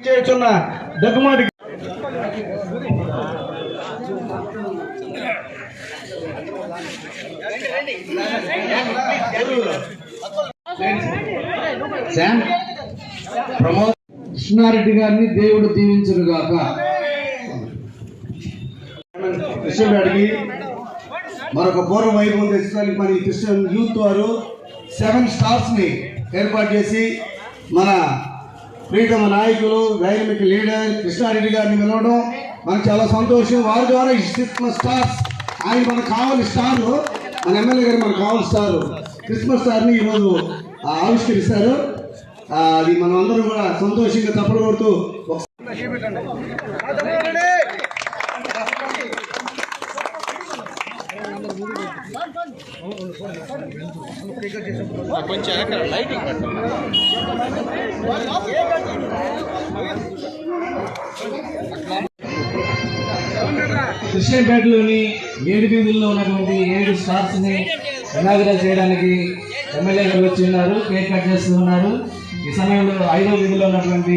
చేస్తున్న దగ్గుమాటి ప్రమోద్ కృష్ణారెడ్డి గారిని దేవుడు దీవించును గాక. కృష్ణ అడిగి మరొక పూర్వ వైభవం తెచ్చడానికి మన ఈ క్రిస్టియన్ యూత్ వారు సెవెన్ స్టార్స్ని ఏర్పాటు చేసి మన ప్రీతమ నాయకులు డైనమిక్ లీడర్ కృష్ణారెడ్డి గారిని పిలవడం మనకు చాలా సంతోషం. వారి ద్వారా క్రిస్మస్ స్టార్స్ ఆయన మనకు కావాలి స్టార్. మన ఎమ్మెల్యే గారు మనకు కావాలి స్టార్. క్రిస్మస్ స్టార్ని ఈరోజు ఆవిష్కరిస్తారు. అది మనం అందరం కూడా సంతోషంగా తప్పలు కొడుతూ ఒక కృష్ణపేటలోని ఏడు వీధుల్లో ఉన్నటువంటి ఏడు స్టార్స్ని చేయడానికి ఎమ్మెల్యే గారు వచ్చి ఉన్నారు కేక్ కట్ చేస్తూ ఉన్నారు. ఈ సమయంలో ఐదో వీధిలో ఉన్నటువంటి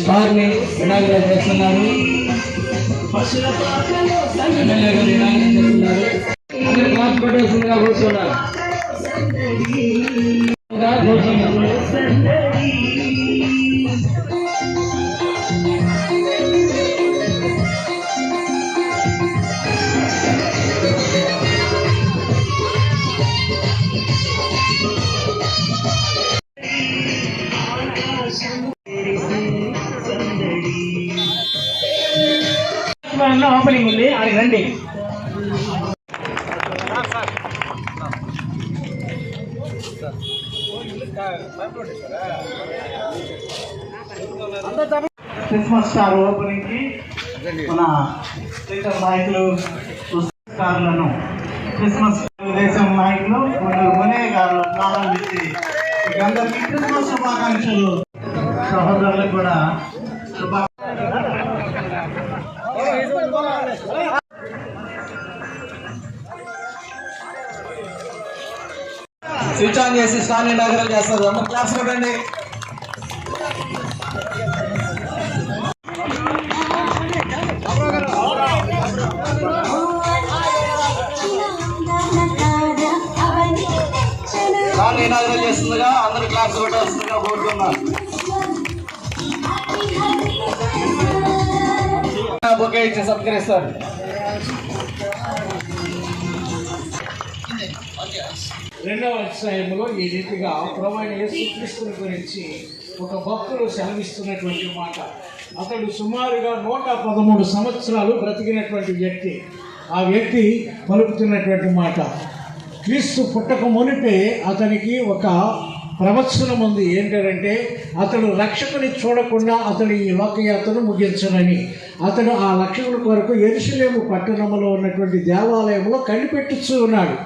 స్టార్ని ఇనాగరేట్ చేస్తున్నారు. ఎమ్మెల్యే గారు చేస్తున్నారు కూర్చున్నారు. ఓపెనింగ్ ఉంది. అక్కడికి రండి. క్రిస్మస్ స్టార్ ఓపెనింగ్కి మన దేశం నాయకులు స్టార్లను క్రిస్మస్ దేశం నాయకులు మునే గారు ప్రారంభించి అందరికీ క్రిస్మస్ శుభాకాంక్షలు. సహోదరులకు కూడా శుభా స్విచ్ ఆన్ చేసి స్టార్ ఇనాగరేట్ చేస్తారు. అందరూ క్లాస్ కొట్టండి. స్టార్ ఇనాగరేట్ చేస్తుందిగా అందరూ క్లాస్ కొట్టాల్సిందిగా కోరుతున్నాను బొకే ఇచ్చి సత్కరిస్తారు. రెండవ అధ్యాయంలో ఈ రీతిగా ప్రమాణ యేసుక్రీస్తుని గురించి ఒక భక్తుడు సెలవిస్తున్నటువంటి మాట. అతడు సుమారుగా నూట పదమూడు సంవత్సరాలు బ్రతికినటువంటి వ్యక్తి. ఆ వ్యక్తి పలుకుతున్నటువంటి మాట. క్రీస్తు పుట్టక మునిపే అతనికి ఒక ప్రవచనం ఉంది. ఏంటంటే అతడు రక్షకుని చూడకుండా అతడు ఈ లోకయాత్రను ముగించనని. అతడు ఆ లక్ష్యముల కొరకు ఎరుసలేము పట్టణంలో ఉన్నటువంటి దేవాలయంలో కనిపెట్టుచూ ఉన్నాడు.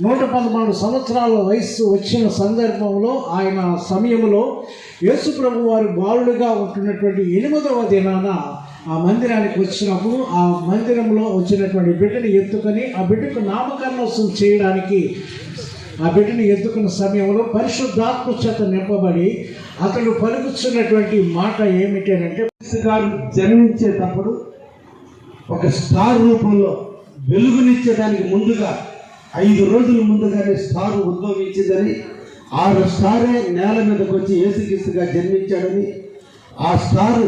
నూట పదమూడు సంవత్సరాల వయస్సు వచ్చిన సందర్భంలో ఆయన సమయంలో యేసుప్రభు వారు బాలుడుగా ఉంటున్నటువంటి ఎనిమిదవ దినాన ఆ మందిరానికి వచ్చినప్పుడు ఆ మందిరంలో వచ్చినటువంటి బిడ్డని ఎత్తుకొని ఆ బిడ్డకు నామకరణోత్సవం చేయడానికి ఆ బిడ్డని ఎత్తుకున్న సమయంలో పరిశుద్ధాత్మ చేత నింపబడి అతడు పలుకుతున్నటువంటి మాట ఏమిటి అని అంటే గారు జన్మించేటప్పుడు ఒక స్టార్ రూపంలో వెలుగునిచ్చేదానికి ముందుగా ఐదు రోజుల ముందుగానే స్టార్ ఉద్భవించిందని ఆరు స్టారే నేల మీదకి వచ్చి ఏసుక్రీస్తుగా జన్మించాడని ఆ స్టారు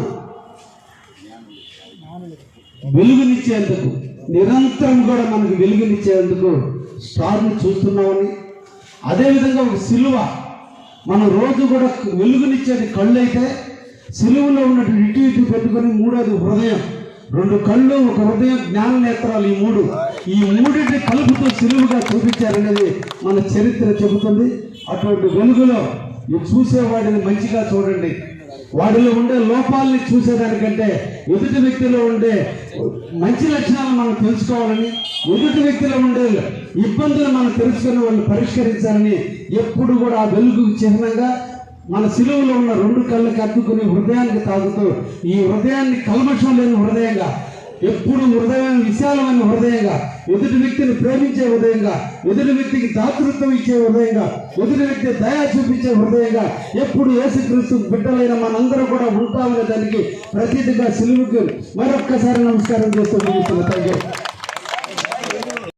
వెలుగునిచ్చేందుకు నిరంతరం కూడా మనకు వెలుగునిచ్చేందుకు స్టార్ని చూస్తున్నామని అదేవిధంగా ఒక సిలువ మనం రోజు కూడా వెలుగునిచ్చేది కళ్ళు అయితే సిలువలో ఉన్నటువంటి ఇటు ఇటు పెట్టుకొని మూడోది హృదయం. రెండు కళ్ళు ఒక హృదయం జ్ఞాన నేత్రాలు ఈ మూడు. ఈ మూడింటిని కలుపుతూ సులువుగా చూపించారనేది మన చరిత్ర చెబుతుంది. అటువంటి వెలుగులో చూసేవాడిని మంచిగా చూడండి. వాడిలో ఉండే లోపాలని చూసేదానికంటే ఎదుటి వ్యక్తిలో ఉండే మంచి లక్షణాలను మనం తెలుసుకోవాలని ఎదుటి వ్యక్తిలో ఉండే ఇబ్బందులు మనం తెలుసుకుని వాళ్ళు పరిష్కరించాలని ఎప్పుడు కూడా ఆ వెలుగు చిహ్నంగా మన సిలువలో ఉన్న రెండు కళ్ళకి అద్దుకుని హృదయానికి తాగుతూ ఈ హృదయాన్ని కల్మషం లేని హృదయంగా ఎప్పుడు హృదయం విశాలమైన హృదయంగా ఎదుటి వ్యక్తిని ప్రేమించే హృదయంగా ఎదుటి వ్యక్తికి దాతృత్వం ఇచ్చే హృదయంగా ఎదుటి వ్యక్తి దయా చూపించే హృదయంగా ఎప్పుడు యేసుక్రీస్తు బిడ్డలైన మనందరూ కూడా ఉంటామనే దానికి ప్రతీతిగా శిలువుకి మరొక్కసారి నమస్కారం చేస్తూ ముగిస్తున్న. థ్యాంక్